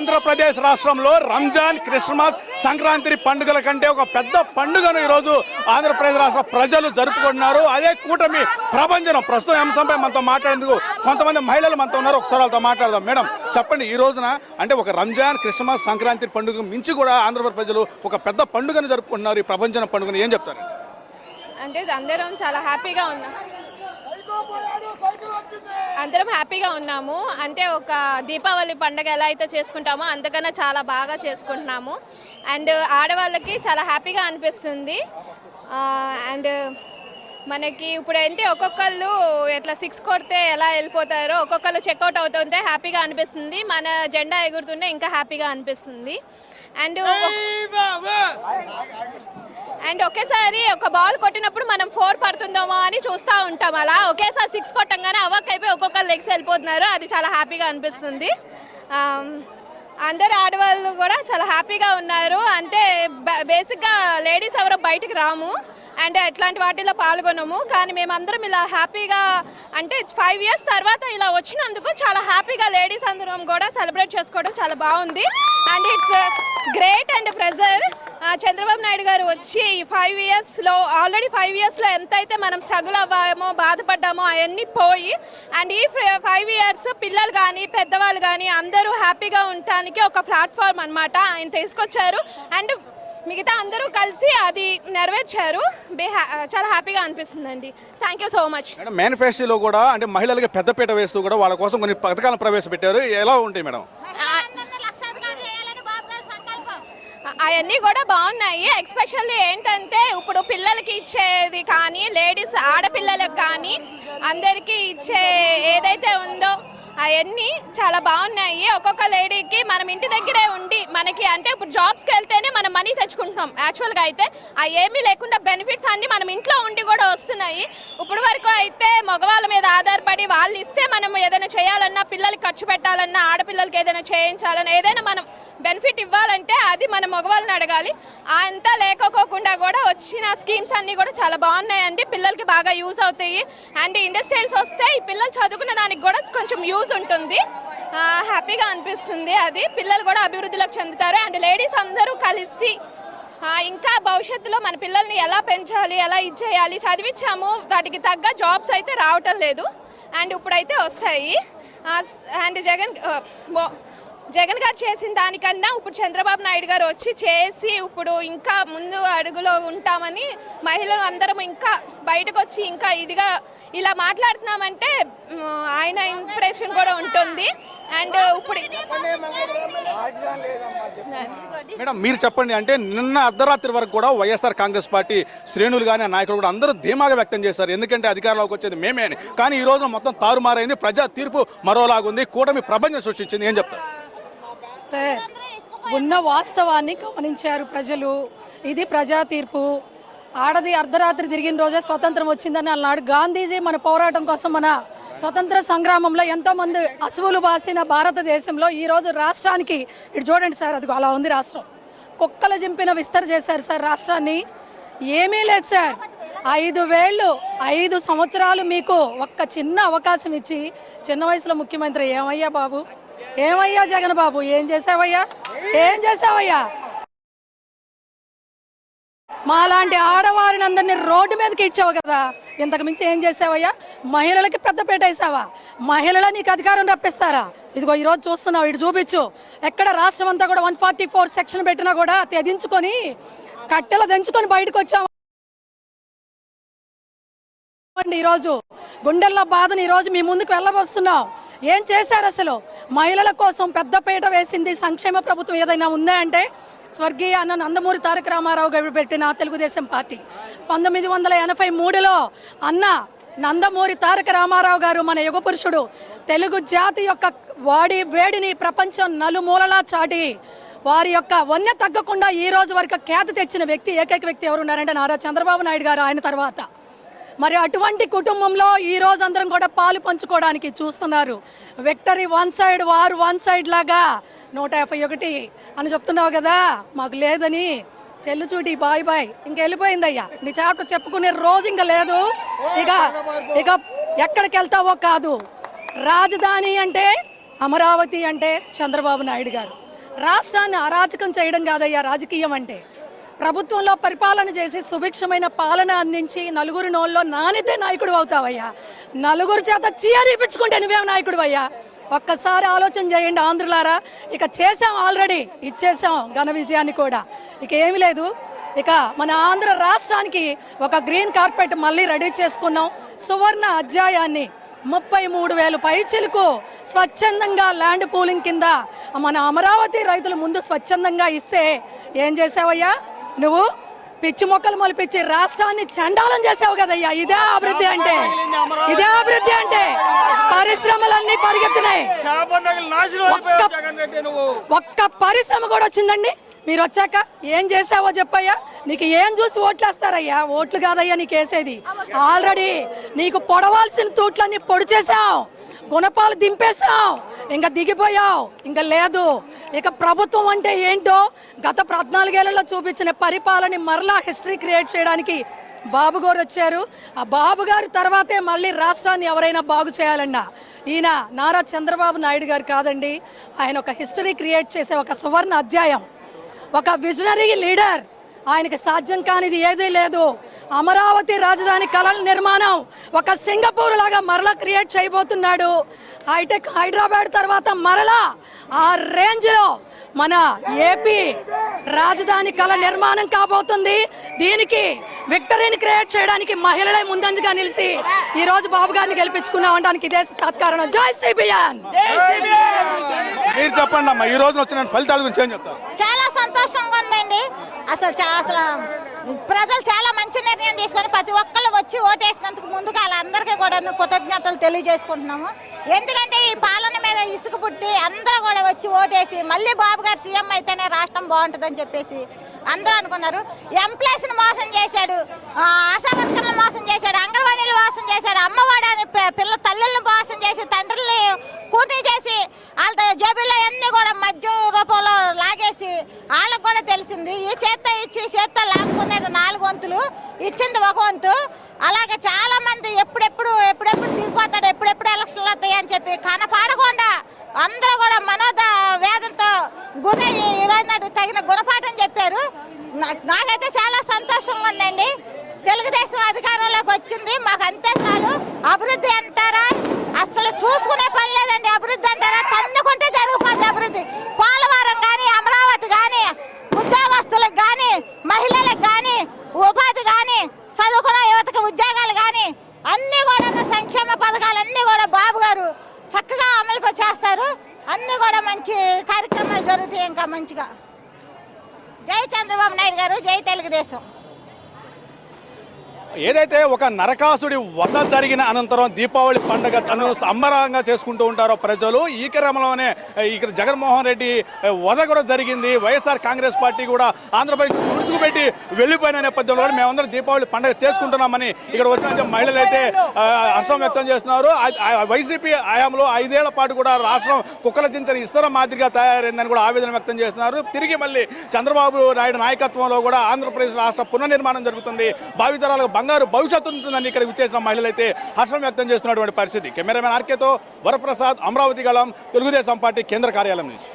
ఆంధ్రప్రదేశ్ రాష్ట్రంలో రంజాన్ క్రిస్మస్ సంక్రాంతి పండుగల కంటే ఒక పెద్ద పండుగను ఈరోజు ఆంధ్రప్రదేశ్ రాష్ట్ర ప్రజలు జరుపుకుంటున్నారు. అదే కూటమి ప్రభంజనం. ప్రస్తుతం అంశంపై మనతో మాట్లాడేందుకు కొంతమంది మహిళలు మనతో ఉన్నారు. ఒకసారి వాళ్ళతో మాట్లాడదాం. మేడం చెప్పండి ఈ రోజున అంటే ఒక రంజాన్ క్రిస్మస్ సంక్రాంతి పండుగ మించి కూడా ఆంధ్రప్రదేశ్ ప్రజలు ఒక పెద్ద పండుగను జరుపుకుంటున్నారు. ఈ ప్రభంజన పండుగను ఏం చెప్తారు? అంటే అందరం చాలా హ్యాపీగా ఉన్నాం. అందరం హ్యాపీగా ఉన్నాము. అంటే ఒక దీపావళి పండుగ ఎలా అయితే చేసుకుంటామో అంతకన్నా చాలా బాగా చేసుకుంటున్నాము. అండ్ ఆడవాళ్ళకి చాలా హ్యాపీగా అనిపిస్తుంది. అండ్ మనకి ఇప్పుడు అంటే ఒక్కొక్కళ్ళు ఇట్లా సిక్స్ కొడితే ఎలా వెళ్ళిపోతారో ఒక్కొక్కళ్ళు చెక్అవుట్ అవుతుంటే హ్యాపీగా అనిపిస్తుంది. మన జెండా ఎగురుతుంటే ఇంకా హ్యాపీగా అనిపిస్తుంది. అండ్ అండ్ ఒకేసారి ఒక బాల్ కొట్టినప్పుడు మనం ఫోర్ పడుతుందేమో అని చూస్తూ ఉంటాం అలా. ఒకేసారి సిక్స్ కొట్టంగానే అవ్వక్ అయిపోయి ఒక్కొక్క లెగ్స్ వెళ్ళిపోతున్నారు. అది చాలా హ్యాపీగా అనిపిస్తుంది. Um, అందరు ఆడవాళ్ళు కూడా చాలా హ్యాపీగా ఉన్నారు. అంటే బ- బేసిక్గా లేడీస్ ఎవరో బయటకు రాము. అండ్ ఇట్లాంటి వాటిలో పాల్గొనము. కానీ మేమందరం ఇలా హ్యాపీగా అంటే ఫైవ్ ఇయర్స్ తర్వాత ఇలా వచ్చినందుకు చాలా హ్యాపీగా లేడీస్ అందరం కూడా సెలబ్రేట్ చేసుకోవడం చాలా బాగుంది. And it's great and pleasure. Chandrababu Naidu garu వచ్చి ఈ ఫైవ్ ఇయర్స్లో ఆల్రెడీ ఫైవ్ ఇయర్స్లో ఎంతైతే మనం స్ట్రగుల్ అవ్వామో బాధపడ్డామో అవన్నీ పోయి అండ్ ఈ ఫైవ్ ఇయర్స్ పిల్లలు కానీ పెద్దవాళ్ళు కానీ అందరూ హ్యాపీగా ఉండటానికి ఒక ప్లాట్ఫామ్ అన్నమాట ఆయన తీసుకొచ్చారు. అండ్ మిగతా అందరూ కలిసి అది నెరవేర్చారు. చాలా హ్యాపీగా అనిపిస్తుందండి. Thank you so much madam మేనిఫెస్టోలో కూడా అంటే మహిళలకి పెద్దపీట వేస్తూ కూడా వాళ్ళ కోసం కొన్ని పథకాలను ప్రవేశపెట్టారు. ఎలా ఉంటాయి మేడం? అవన్నీ కూడా బాగున్నాయి. ఎక్స్పెషల్లీ ఏంటంటే ఇప్పుడు పిల్లలకి ఇచ్చేది కానీ లేడీస్ ఆడపిల్లలకు కానీ అందరికీ ఇచ్చే ఏదైతే ఉందో అవన్నీ చాలా బాగున్నాయి. ఒక్కొక్క లేడీకి మనం ఇంటి దగ్గరే ఉండి మనకి అంటే ఇప్పుడు జాబ్స్కి వెళ్తేనే మనం మనీ తెచ్చుకుంటున్నాం. యాక్చువల్గా అయితే ఆ ఏమీ లేకుండా బెనిఫిట్స్ అన్ని మనం ఇంట్లో ఉండి కూడా వస్తున్నాయి. ఇప్పుడు వరకు అయితే మగవాళ్ళ మీద ఆధారపడి వాళ్ళు ఇస్తే మనం ఏదైనా చేయాలన్నా పిల్లలకి ఖర్చు పెట్టాలన్నా ఆడపిల్లలకి ఏదైనా చేయించాలన్నా ఏదైనా మనం బెనిఫిట్ ఇవ్వాలంటే అది మన మగవాళ్ళని అడగాలి. అంతా లేకపోకుండా కూడా వచ్చిన స్కీమ్స్ అన్నీ కూడా చాలా బాగున్నాయండి. పిల్లలకి బాగా యూజ్ అవుతాయి. అండ్ ఇండస్ట్రియల్స్ వస్తే ఈ పిల్లలు చదువుకున్న దానికి కూడా కొంచెం యూజ్ ఉంటుంది. హ్యాపీగా అనిపిస్తుంది అది. పిల్లలు కూడా అభివృద్ధిలోకి చెందుతారు. అండ్ లేడీస్ అందరూ కలిసి ఇంకా భవిష్యత్తులో మన పిల్లల్ని ఎలా పెంచాలి ఎలా ఇది చేయాలి చదివించాము. వాటికి తగ్గ జాబ్స్ అయితే రావటం లేదు. అండ్ ఇప్పుడైతే వస్తాయి. అండ్ జగన్ జగన్ గారు చేసిన దానికన్నా ఇప్పుడు చంద్రబాబు నాయుడు గారు వచ్చి చేసి ఇప్పుడు ఇంకా ముందు అడుగులో ఉంటామని మహిళలు అందరం ఇంకా బయటకు వచ్చి ఇంకా ఇదిగా ఇలా మాట్లాడుతున్నామంటే ఆయన ఇన్స్పిరేషన్ కూడా ఉంటుంది. అండ్ ఇప్పుడు మేడం మీరు చెప్పండి అంటే నిన్న అర్ధరాత్రి వరకు కూడా వైఎస్ఆర్ కాంగ్రెస్ పార్టీ శ్రేణులు కానీ నాయకులు కూడా అందరూ ధీమాగా వ్యక్తం చేశారు. ఎందుకంటే అధికారంలోకి వచ్చేది మేమే అని. కానీ ఈ రోజున మొత్తం తారుమారైంది ప్రజా తీర్పు మరోలాగుంది కూటమి ప్రపంచం సృష్టించింది. ఏం చెప్తారు? సార్ ఉన్న వాస్తవాన్ని గమనించారు ప్రజలు. ఇది ప్రజా తీర్పు ఆడది అర్ధరాత్రి తిరిగిన రోజే స్వతంత్రం వచ్చిందని అన్నాడు. గాంధీజీ మన పోరాటం కోసం మన స్వతంత్ర సంగ్రామంలో ఎంతో మంది అసువులు బాసిన భారతదేశంలో ఈ రోజు రాష్ట్రానికి ఇటు చూడండి సార్ అది అలా ఉంది రాష్ట్రం. కుక్కలు జింపిన విస్తర చేశారు సార్ రాష్ట్రాన్ని. ఏమీ లేదు సార్. ఐదు వేళ్ళు ఐదు సంవత్సరాలు మీకు ఒక్క చిన్న అవకాశం ఇచ్చి చిన్న వయసులో ముఖ్యమంత్రి ఏమయ్యా బాబు? ఏమయ్యా జగన్ బాబు ఏం చేసావయ్యా? ఏం చేసావయ్యా? మాలాంటి ఆడవారిని అందరినీ రోడ్డు మీదకి ఇచ్చావు కదా. ఇంతకు మించి ఏం చేసావయ్యా? మహిళలకి పెద్ద వేసావా? మహిళల నీకు అధికారం రప్పిస్తారా? ఇదిగో ఈరోజు చూస్తున్నావు ఇటు చూపించు. ఎక్కడ రాష్ట్రం అంతా కూడా వన్ ఫార్టీ ఫోర్ సెక్షన్ పెట్టినా కూడా తెదించుకొని కట్టెలు దంచుకొని బయటకు వచ్చావు? అండి ఈరోజు. గుండెల్లో బాధను ఈరోజు మీ ముందుకు వెళ్ళబోస్తున్నాం. ఏం చేశారు అసలు? మహిళల కోసం పెద్ద పీట వేసింది సంక్షేమ ప్రభుత్వం ఏదైనా ఉందా అంటే స్వర్గీయ అన్న నందమూరి తారక రామారావు గారు పెట్టిన తెలుగుదేశం పార్టీ. పంతొమ్మిది వందల ఎనభై మూడులో అన్న నందమూరి తారక రామారావు గారు మన యుగ పురుషుడు తెలుగు జాతి యొక్క వాడి వేడిని ప్రపంచం నలుమూలలా చాటి వారి యొక్క వన్య తగ్గకుండా ఈ రోజు వరకు ఖ్యాతి తెచ్చిన వ్యక్తి ఏకైక వ్యక్తి ఎవరున్నారంటే నారా చంద్రబాబు నాయుడు గారు ఆయన తర్వాత. మరి అటువంటి కుటుంబంలో ఈ రోజు అందరం కూడా పాలు పంచుకోవడానికి చూస్తున్నారు. విక్టరీ వన్ సైడ్ వారు వన్ సైడ్ లాగా నూట యాభై ఒకటి అని చెప్తున్నావు కదా? మాకు లేదని చెల్లు చూటి బాయ్ బాయ్. ఇంక వెళ్ళిపోయిందయ్యా. నీ చాప్టర్ చెప్పుకునే రోజు ఇంకా లేదు. ఇక ఇక ఎక్కడికి వెళ్తావో కాదు. రాజధాని అంటే అమరావతి అంటే చంద్రబాబు నాయుడు గారు. రాష్ట్రాన్ని అరాచకం చేయడం కాదయ్యా రాజకీయం అంటే. ప్రభుత్వంలో పరిపాలన చేసి సుభిక్షమైన పాలన అందించి నలుగురు నోళ్ళలో నానితే నాయకుడు అవుతావయ్యా. నలుగురు చేత చీరపించుకుంటే నువ్వేం నాయకుడు అయ్యా ఒక్కసారి ఆలోచన చేయండి ఆంధ్రులారా. ఇక చేసాం ఆల్రెడీ. ఇచ్చేసాం ఘన విజయాన్ని కూడా. ఇక ఏమీ లేదు. ఇక మన ఆంధ్ర రాష్ట్రానికి ఒక గ్రీన్ కార్పెట్ మళ్ళీ రెడీ చేసుకున్నాం. సువర్ణ అధ్యాయాన్ని ముప్పై మూడు వేలు పైచిలకు స్వచ్ఛందంగా ల్యాండ్ పూలింగ్ కింద మన అమరావతి రైతులు ముందు స్వచ్ఛందంగా ఇస్తే ఏం చేసావయ్యా? నువ్వు పిచ్చి మొక్కలు మొలిపించి రాష్ట్రాన్ని చండాలం చేసావు కదయ్యా. ఇదే అభివృద్ధి అంటే. ఇదే అభివృద్ధి అంటే. పరిశ్రమలన్నీ పరిగెత్తున్నాయి. ఒక్క పరిశ్రమ కూడా వచ్చిందండి. మీరు వచ్చాక ఏం చేసావో చెప్పయ్యా. నీకు ఏం చూసి ఓట్లేస్తారయ్యా? ఓట్లు కాదయ్యా నీకు వేసేది. ఆల్రెడీ నీకు పొడవాల్సిన తూట్లన్నీ పొడి చేసావు గుణపాలు దింపేశావు ఇంకా దిగిపోయావు. ఇంకా లేదు. ఇక ప్రభుత్వం అంటే ఏంటో గత పద్నాలుగేళ్ళలో చూపించిన పరిపాలన మరలా హిస్టరీ క్రియేట్ చేయడానికి బాబు గారు వచ్చారు. ఆ బాబు గారి తర్వాతే మళ్ళీ రాష్ట్రాన్ని ఎవరైనా బాగు చేయాలన్నా ఈయన నారా చంద్రబాబు నాయుడు గారు కాదండి. ఆయన ఒక హిస్టరీ క్రియేట్ చేసే ఒక సువర్ణ అధ్యాయం. ఒక విజనరీ లీడర్ ఆయనకి సాధ్యం కానిది ఏదీ లేదు. అమరావతి రాజధాని కళల నిర్మాణం. ఒక సింగపూర్ లాగా మరలా క్రియేట్ చేయబోతున్నాడు. హైటెక్ హైదరాబాద్ తర్వాత మరలా ఆ రేంజ్లో మన ఏపీ రాజధాని కళ నిర్మాణం కాబోతుంది. దీనికి విక్టరీని క్రియేట్ చేయడానికి మహిళలే ముందంజగా నిలిచి ఈ రోజు బాబు గారిని గెలిపించుకున్నాం అనడానికి ఇదే తత్కారణం జై సిబిఎన్ మీరు చెప్పండి అమ్మా ఈ రోజున వచ్చిన ఫలితాల గురించి ఏం చెప్తారు? చాలా సంతోషంగా ఉందండి. అసలు చా- అసలు ప్రజలు చాలా మంచి నిర్ణయం తీసుకొని ప్రతి ఒక్కళ్ళు వచ్చి ఓటేసినందుకు ముందుగా వాళ్ళందరికీ కూడా కృతజ్ఞతలు తెలియజేసుకుంటున్నాము. ఎందుకంటే ఈ పాలన మీద ఇసుక పుట్టి అందరూ కూడా వచ్చి ఓటేసి మళ్ళీ బాబు గారు సీఎం అయితేనే రాష్ట్రం బాగుంటుందని చెప్పేసి అందరూ అనుకున్నారు. ఎంప్లాయీస్ని మోసం చేశాడు ఆ, ఆశా వర్కర్లు మోసం చేశాడు అంగన్వాడీలు మోసం చేశాడు అమ్మవాడు అని పిల్ల తల్లుల్ని మోసం చేసి తండ్రుల్ని కూటీ చేసి వాళ్ళ జేబుల్లో అన్ని కూడా మద్యం రూపంలో లాగేసి చేసింది. ఈ చేత్తో ఇచ్చి ఈ చేత్తో లాక్కునేది నాలుగు వంతులు ఇచ్చింది ఒక వంతు. అలాగే చాలా మంది ఎప్పుడెప్పుడు ఎప్పుడెప్పుడు దిగిపోతాడు ఎప్పుడెప్పుడు ఎలక్షన్లు వస్తాయి అని చెప్పి కనపాడకుండా అందరూ కూడా మనోద వేదంతో గురై ఇరవై నాటికి తగిన గుణపాఠం చెప్పారు. నాకైతే చాలా సంతోషంగా ఉందండి. తెలుగుదేశం అధికారంలోకి వచ్చింది. మాకు అంతే చాలు. అభివృద్ధి అంటారా? అసలు చూసుకునే పని లేదండి. అభివృద్ధి అంటారా? తన్నుకుంటే జరిగిపోద్ది అభివృద్ధి. పోలవరం కానీ మహిళలకు కానీ ఉపాధి కానీ చదువుకున్న యువతకి ఉద్యోగాలు కానీ అన్ని కూడా సంక్షేమ పథకాలన్నీ కూడా బాబు గారు చక్కగా అమలు చేస్తారు. అన్ని కూడా మంచి కార్యక్రమాలు జరుగుతాయి ఇంకా మంచిగా. జై చంద్రబాబు నాయుడు గారు జై తెలుగుదేశం. ఏదైతే ఒక నరకాసుడి వద జరిగిన అనంతరం దీపావళి పండుగ తను సంబరంగా చేసుకుంటూ ఉంటారో ప్రజలు ఈ క్రమంలోనే ఇక్కడ జగన్మోహన్ రెడ్డి వద కూడా జరిగింది. వైఎస్ఆర్ కాంగ్రెస్ పార్టీ కూడా ఆంధ్రప్రదేశ్ తుడుచుకుపెట్టి వెళ్ళిపోయిన నేపథ్యంలో మేమందరం దీపావళి పండుగ చేసుకుంటున్నామని ఇక్కడ వచ్చిన మహిళలు అయితే హర్షం వ్యక్తం చేస్తున్నారు. వైసీపీ హయాంలో ఐదేళ్ళ పాటు కూడా రాష్ట్రం కుక్కల చించిన ఇస్తర మాదిరిగా తయారైందని కూడా ఆవేదన వ్యక్తం చేస్తున్నారు. తిరిగి మళ్ళీ చంద్రబాబు నాయుడు నాయకత్వంలో కూడా ఆంధ్రప్రదేశ్ రాష్ట్ర పునర్నిర్మాణం జరుగుతుంది. భావితరాలకు బంగారు భవిష్యత్తు ఉంటుందని ఇక్కడ విచ్చేసిన మహిళలైతే హర్షం వ్యక్తం చేస్తున్నటువంటి పరిస్థితి. కెమెరామెన్ ఆర్కేతో వరప్రసాద్ అమరావతి గళం తెలుగుదేశం పార్టీ కేంద్ర కార్యాలయం నుంచి.